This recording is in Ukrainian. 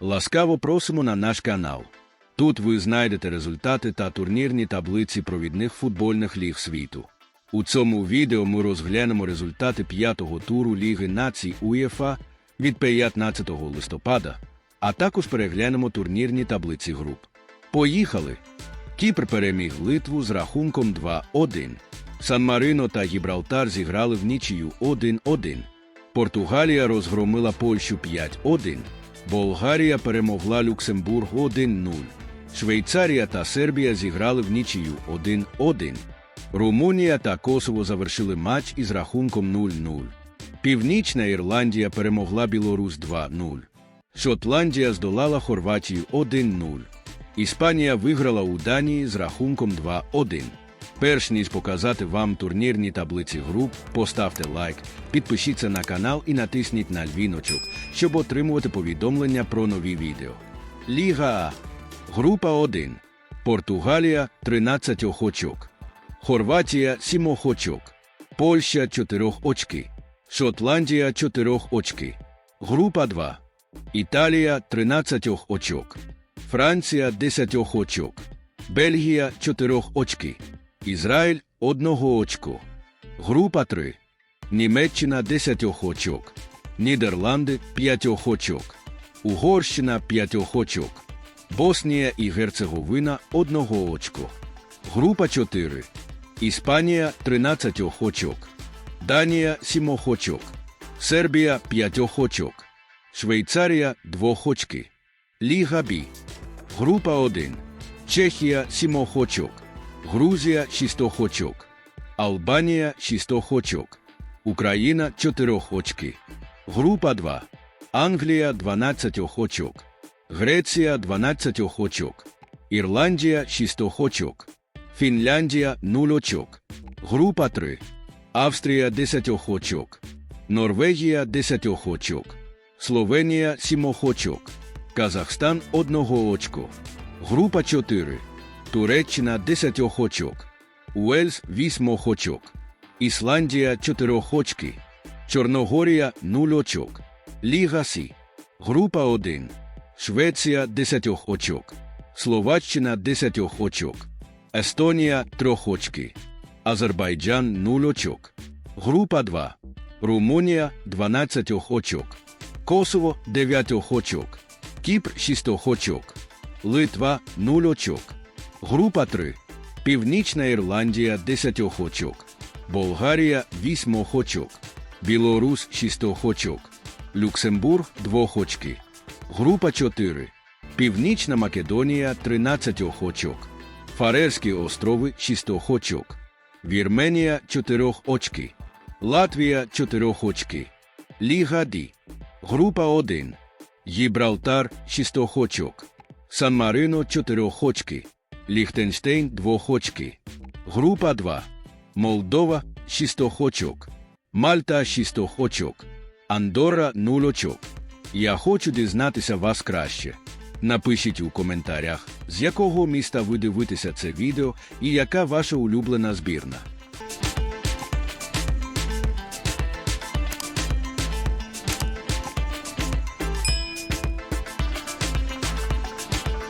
Ласкаво просимо на наш канал. Тут ви знайдете результати та турнірні таблиці провідних футбольних ліг світу. У цьому відео ми розглянемо результати п'ятого туру Ліги націй УЄФА від 15 листопада, а також переглянемо турнірні таблиці груп. Поїхали! Кіпр переміг Литву з рахунком 2-1. Сан-Марино та Гібралтар зіграли в нічию 1-1. Португалія розгромила Польщу 5-1. Болгарія перемогла Люксембург 1-0. Швейцарія та Сербія зіграли в нічию 1-1. Румунія та Косово завершили матч із рахунком 0-0. Північна Ірландія перемогла Білорусь 2-0. Шотландія здолала Хорватію 1-0. Іспанія виграла у Данії з рахунком 2-1. Перш ніж показати вам турнірні таблиці груп, поставте лайк, підпишіться на канал і натисніть на дзвіночок, щоб отримувати повідомлення про нові відео. Ліга. Група 1. Португалія 13 очок. Хорватія 7 очок. Польща 4 очки. Шотландія 4 очки. Група 2. Італія 13 очок. Франція 10 очок. Бельгія 4 очки. Ізраїль 1 очко. Група 3. Німеччина 10 очок. Нідерланди 5 очок. Угорщина 5 очок. Боснія і Герцеговина 1 очко. Група 4. Іспанія 13 очок. Данія 7 очок. Сербія 5 очок. Швейцарія 2 очки. Ліга Бі. Група 1. Чехія 7 очок. Грузія 6 очок. Албанія 6 очок. Україна 4 очки. Група 2. Англія 12 очок. Греція 12 очок. Ірландія 6 очок. Фінляндія 0 очок. Група 3. Австрія 10 очок. Норвегія 10 очок. Словенія 7 очок. Казахстан 1 очко. Група 4. Туреччина 10 очок. Уельс 8 очок. Ісландія 4 очки. Чорногорія 0 очок. Ліга Сі. Група 1. Швеція 10 очок. Словаччина 10 очок. Естонія 3 очки. Азербайджан 0 очок. Група 2. Румунія 12 очок. Косово 9 очок. Кіпр 6 очок. Литва 0 очок. Група 3. Північна Ірландія 10 очок. Болгарія 8 очок. Білорусь 6 очок. Люксембург 2 очки. Група 4. Північна Македонія 13 очок. Фарерські острови 6 очок. Вірменія 4 очки. Латвія 4 очки. Ліга Ді. Група 1. Гібралтар 6 очок. Сан-Марино 4 очки. Ліхтенштейн 2 очки. Група 2. Молдова шістохочок. Мальта 6 очок. нулочок. 0 очок. Я хочу дізнатися вас краще. Напишіть у коментарях, з якого міста ви дивитеся це відео і яка ваша улюблена збірна.